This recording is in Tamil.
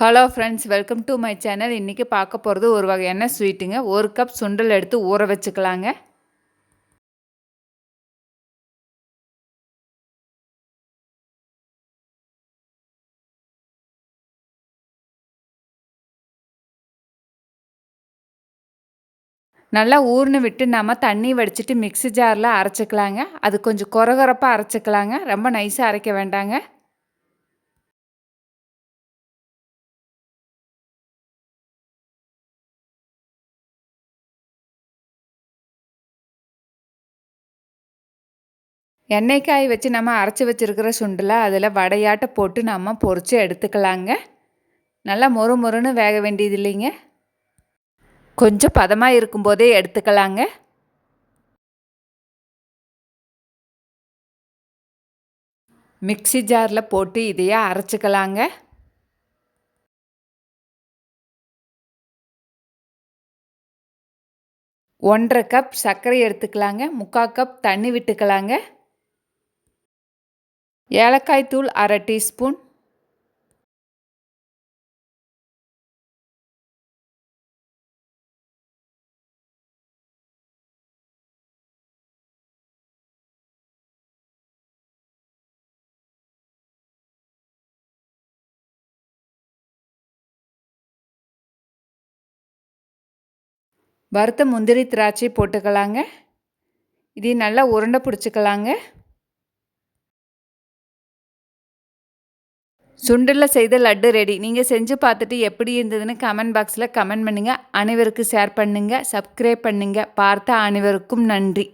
Hello friends welcome to my channel இன்றைக்கி பார்க்க போகிறது ஒரு வகையான ஸ்வீட்டுங்க ஒரு கப் சுண்டல் எடுத்து ஊற வச்சுக்கலாங்க. நல்லா ஊர்னு விட்டு நம்ம தண்ணி வடிச்சிட்டு மிக்ஸி ஜாரில் அரைச்சிக்கலாங்க. அது கொஞ்சம் கொரகொரப்பாக அரைச்சிக்கலாங்க. ரொம்ப நைஸாக அரைக்க வேண்டாங்க. எண்ணெய்க்காய் வச்சு நம்ம அரைச்சி வச்சுருக்கிற சுண்டில் அதில் வடையாட்ட போட்டு நம்ம பொறிச்சு எடுத்துக்கலாங்க. நல்லா மொறு மொறுன்னு வேக வேண்டியது இல்லைங்க. கொஞ்சம் பதமாக இருக்கும்போதே எடுத்துக்கலாங்க. மிக்சி ஜாரில் போட்டு இதையே அரைச்சிக்கலாங்க. ஒன்றரை கப் சர்க்கரை எடுத்துக்கலாங்க. முக்கால் கப் தண்ணி விட்டுக்கலாங்க. ஏலக்காய் தூள் அரை டீஸ்பூன். வறுத்த முந்திரி திராட்சை போட்டுக்கலாங்க. இதையும் நல்லா உருண்டை பிடிச்சிக்கலாங்க. சுண்டலில் செய்த லட்டு ரெடி நீங்கள் செஞ்சு பார்த்துட்டு எப்படி இருந்ததுன்னு கமெண்ட் பாக்ஸில் கமெண்ட் பண்ணுங்கள் அனைவருக்கும் ஷேர் பண்ணுங்கள் சப்ஸ்கிரைப் பண்ணுங்கள் பார்த்த அனைவருக்கும் நன்றி.